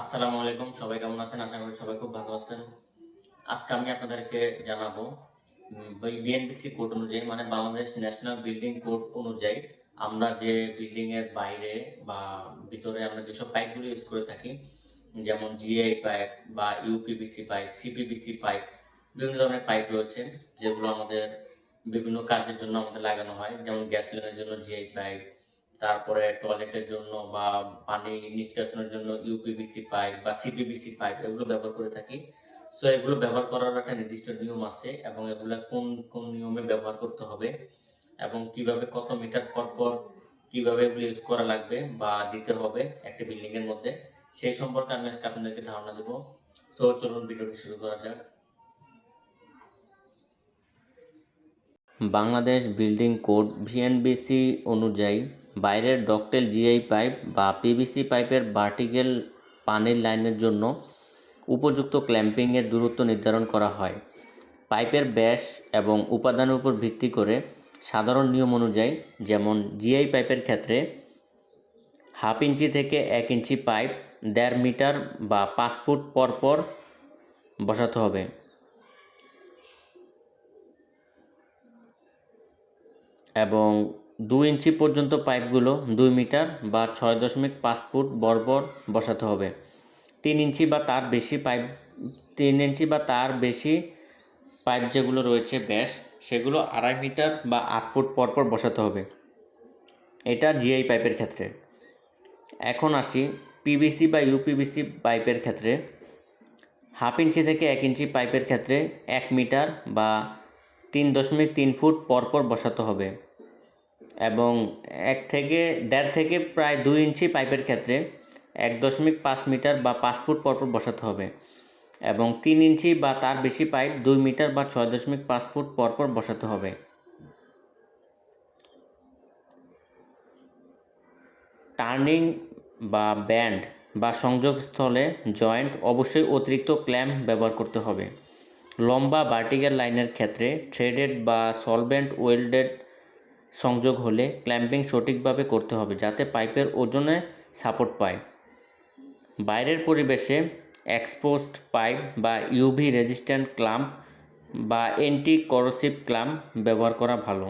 আসসালামু আলাইকুম, সবাই কেমন আছেন? আশা করি সবাই খুব ভালো আছেন। আজকে আমি আপনাদেরকে জানাব বিএনবিসি কোড অনুযায়ী মানে বাংলাদেশ ন্যাশনাল বিল্ডিং কোড অনুযায়ী আমরা যে বিল্ডিং এর বাইরে বা ভিতরে আমরা যেসব পাইপগুলো ইউজ করে থাকি, যেমন জিআই পাইপ বা ইউপিবিসি পাইপ সিপিবিসি পাইপ বিভিন্ন ধরনের পাইপ রয়েছে, যেগুলো আমাদের বিভিন্ন কাজের জন্য আমাদের লাগানো হয়, যেমন গ্যাস লাইনের জন্য জিআই পাইপ তারপরে টয়লেটের জন্য বা পানি নিষ্কাশনের জন্য ইউপিবিসি পাইপ বা সিপিবিসি পাইপ এগুলো ব্যবহার করে থাকি। সো এগুলো ব্যবহার করার একটা নির্দিষ্ট নিয়ম আছে এবং এগুলো কোন কোন নিয়মে ব্যবহার করতে হবে এবং কীভাবে কত মিটার পর পর কীভাবে এগুলো ইউজ করা লাগবে বা দিতে হবে একটা বিল্ডিং এর মধ্যে, সেই সম্পর্কে আমি আজকে আপনাদেরকে ধারণা দেবো। সো চলুন ভিডিওটি শুরু করা যাক। বাংলাদেশ বিল্ডিং কোড ভিএনবিসি অনুযায়ী বাইরের ডকটেল জিআই পাইপ বা পিভিসি পাইপের ভার্টিক্যাল পানির লাইনের জন্য উপযুক্ত ক্ল্যাম্পিংয়ের দূরত্ব নির্ধারণ করা হয়। পাইপের ব্যাস এবং উপাদানের উপর ভিত্তি করে সাধারণ নিয়ম অনুযায়ী যেমন জিআই পাইপের ক্ষেত্রে হাফ ইঞ্চি থেকে এক ইঞ্চি পাইপ দেড় মিটার বা পাঁচ ফুট পর পর বসাতে হবে। এবং দুই ইঞ্চি পর্যন্ত পাইপগুলো দুই মিটার বা ছয় দশমিক পাঁচ ফুট বরাবর বসাতে হবে। তিন ইঞ্চি বা তার বেশি পাইপ, তিন ইঞ্চি বা তার বেশি পাইপ যেগুলো রয়েছে ব্যাস, সেগুলো আড়াই মিটার বা আট ফুট পরপর বসাতে হবে। এটা জিআই পাইপের ক্ষেত্রে। এখন আসি পিভিসি বা ইউপিভিসি পাইপের ক্ষেত্রে। হাফ ইঞ্চি থেকে এক ইঞ্চি পাইপের ক্ষেত্রে এক মিটার বা তিন দশমিক তিন ফুট পরপর বসাতে হবে। এবং এক থেকে, দেড় থেকে প্রায় দুই ইঞ্চি পাইপের ক্ষেত্রে এক দশমিক পাঁচ মিটার বা পাঁচ ফুট পরপর বসাতে হবে এবং তিন ইঞ্চি বা তার বেশি পাইপ দুই মিটার বা ছয় দশমিক পাঁচ ফুট পরপর বসাতে হবে। টার্নিং বা ব্যান্ড বা সংযোগস্থলে জয়েন্ট অবশ্যই অতিরিক্ত ক্ল্যাম্প ব্যবহার করতে হবে। লম্বা ভার্টিক্যাল লাইনের ক্ষেত্রে থ্রেডেড বা সলভেন্ট ওয়েল্ডেড সংযোগ হলে ক্ল্যাম্পিং সঠিকভাবে করতে হবে যাতে পাইপের ওজনে সাপোর্ট পায়। বাইরের পরিবেশে এক্সপোস্ট পাইপ বা ইউভি রেজিস্ট্যান্ট ক্লাম্প বা অ্যান্টি করোসিভ ক্লাম্প ব্যবহার করা ভালো।